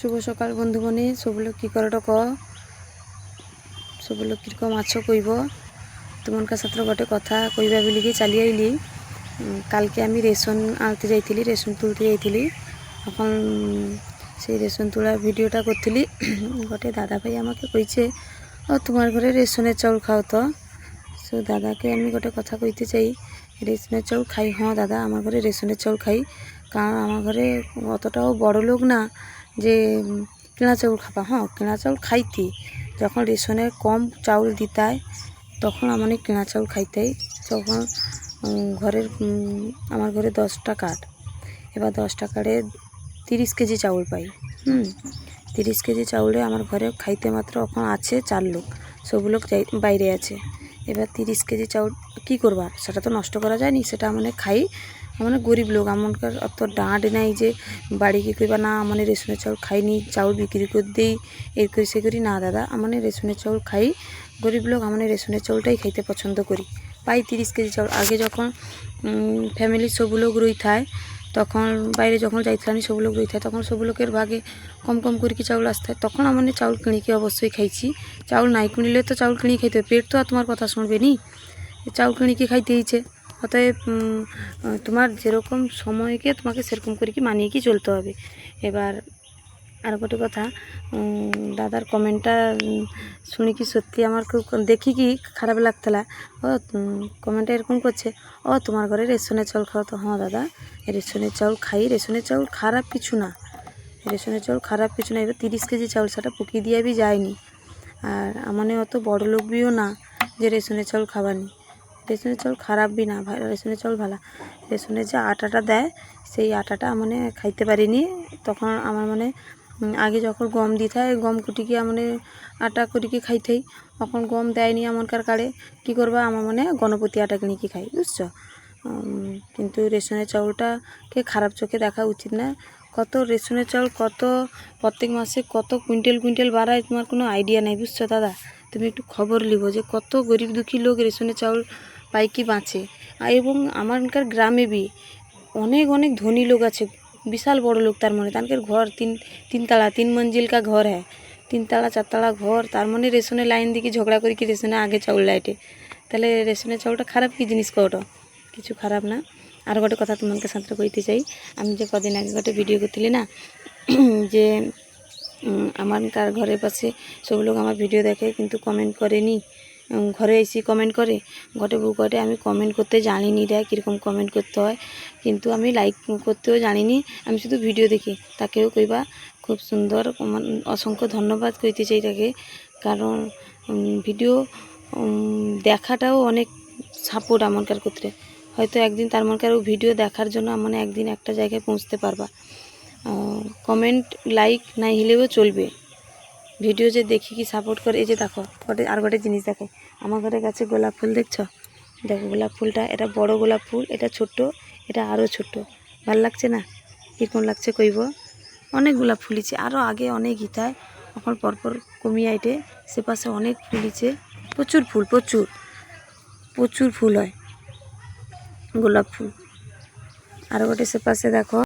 শুভ সকাল বন্ধুগণে সবলো করটক শুভলক্ষীর ক। মাছ কইব। তোমার সাথে গোটে কথা কইবা বলিকি চালি আইলি। কালকে আমি রেশন আনতে যাই রেশন তুলতে যাই এখন সেই রেশন তোলা ভিডিওটা করলি গোটে দাদা ভাই আমাকে কইছে ও তোমার ঘরে রেশনের চাউল খাও তো? সো, দাদাকে আমি গোটে কথা কইতে চাই, রেশনের চাউল খাই? হ্যাঁ দাদা, আমার ঘরে রেশনের চাউল খাই। কারণ আমার ঘরে অতটাও বড় লোক না। যে কিনা চাউল খাবা হ্যাঁ কিনা চাউল খাইতি। যখন রেশনে কম চাউল দিতায় তখন আমি কিনা চাউল খাইতাই। তখন ঘরের আমার ঘরে দশটা কাঠ। এবার দশটা কাঠে তিরিশ কেজি চাউল পাই, হুম। তিরিশ কেজি চাউলে আমার ঘরে খাইতে মাত্র এখন আছে চার লোক, সব লোক বাইরে আছে। এবার তিরিশ কেজি চাউল কি করবা? সেটা তো নষ্ট করা যায়নি, সেটা মানে খাই। আমরা গরিব লোক আমার অত ডাঁট নাই যে বাড়ি কি করবা না আমার রেশনের চাউল খাই নি চাউল বিক্রি করে দিই এর করি সে করি না দাদা আমার রেশনের চাউল খাই গরিব লোক আমার রেশনের চাউলটাই খাইতে পছন্দ করি পাই তিরিশ কেজি চাউল আগে যখন ফ্যামিলি সব লোক রই থায় তখন বাইরে যখন যাইতানি সব লোক রই থাকে তখন সব লোকের ভাগে কম কম করি কি চাউল আসতে তখন আমার চাউল কিনিকে অবশ্যই খাইছি চাউল নাই কিনলে তো চাউল কিনে খাইতে পেট তো আর তোমার কথা শুনবে নি চাউল কিনিকে খাইতে হয়েছে অতএব তোমার যেরকম সময়কে তোমাকে সেরকম করে কি মানিয়ে কি চলতে হবে। এবার আর গোটে কথা দাদার কমেন্টটা শুনি কি সত্যি আমার খুব দেখি কি খারাপ লাগতলা? ও কমেন্টটা এরকম করছে, ও, তোমার ঘরে রেশনের চাউল খাও তো? হ্যাঁ দাদা, রেশনের চাউল খাই। রেশনের চাউল খারাপ কিছু না। রেশনের চাউল খারাপ কিছু না। এবার তিরিশ কেজি চাউল সেটা পুকিয়ে দিয়ে যায়নি। আর মানে অত বড় লোক বিও না যে রেশনের চাউল খাবানি। রেশনের চাউল খারাপ বি না রেশনের চাউল ভালো। রেশনের যে আটাটা দেয়, সেই আটাটা মানে খাইতে পারিনি। তখন আমার মানে আগে যখন গম দিতে হয়, গম কুটিকে মানে আটা করিকে খাইতেই তখন গম দেয়নি এমনকার কাড়ে কী করবা? আমার মানে গণপতি আটা কিনিকি খাই, বুঝছ? কিন্তু রেশনের চাউলটাকে খারাপ চোখে দেখা উচিত না। কত রেশনের চাউল, কত প্রত্যেক মাসে কত কুইন্টাল কুইন্টাল বাড়ায়, তোমার কোনো আইডিয়া নাই, বুঝছ, দাদা? তুমি একটু খবর লিবো যে কত গরিব দুঃখী লোক রেশনের চাউল পাই কি বাঁচে এবং আমারকার গ্রামে বি অনেক অনেক ধনী লোক আছে, বিশাল বড় লোক তার মানে। তাদের ঘর তিন, তিনতলা, তিন মঞ্জিল কা ঘর হ্যাঁ তিনতলা, চারতলা ঘর, তার মানে রেশনের লাইন দিকে ঝগড়া করি কি রেশনে আগে চাউল লাইটে। তাহলে রেশনের চাউলটা খারাপ কি জিনিস কওটা কিছু খারাপ না। আর গোটে কথা তোমাকে সাথে কইতে চাই। আমি যে কদিন আগে গোটে ভিডিও করছিলি না, যে আমার কার ঘরের পাশে সব লোক আমার ভিডিও দেখে, কিন্তু কমেন্ট করেনি। ঘরে এসে কমেন্ট করে। ঘটে বউ ঘটে, আমি কমেন্ট করতে জানিনি রে কীরকম কমেন্ট করতে হয়। কিন্তু আমি লাইক করতেও জানিনি, আমি শুধু ভিডিও দেখি। তাকেও কইবা, খুব সুন্দর অসংখ্য ধন্যবাদ কইতে চাই তাকে। কারণ ভিডিও দেখাটাও অনেক সাপোর্ট আমানকার ক্ষেত্রে। হয়তো একদিন তার মনকার ভিডিও দেখার জন্য মানে একদিন একটা জায়গায় পৌঁছতে পারবা। কমেন্ট লাইক নাই হলেও চলবে। ভিডিও যে দেখি কি সাপোর্ট করে, এই যে দেখো গোটে আর গোটে জিনিস দেখো। আমার ঘরে গাছে গোলাপ ফুল দেখছ? দেখো, গোলাপ ফুলটা, এটা বড় গোলাপ ফুল, এটা ছোট্ট, এটা আরও ছোট্ট। ভালো লাগছে না? কীরকম লাগছে কইব? অনেক গোলাপ ফুলিছে আরও আগে অনেক ইতায় এখন পরপর কমিয়ে আইটে, সে পাশে অনেক ফুলিছে প্রচুর ফুল, প্রচুর প্রচুর ফুল হয়, গোলাপ ফুল। আর গোটে সে পাশে দেখো।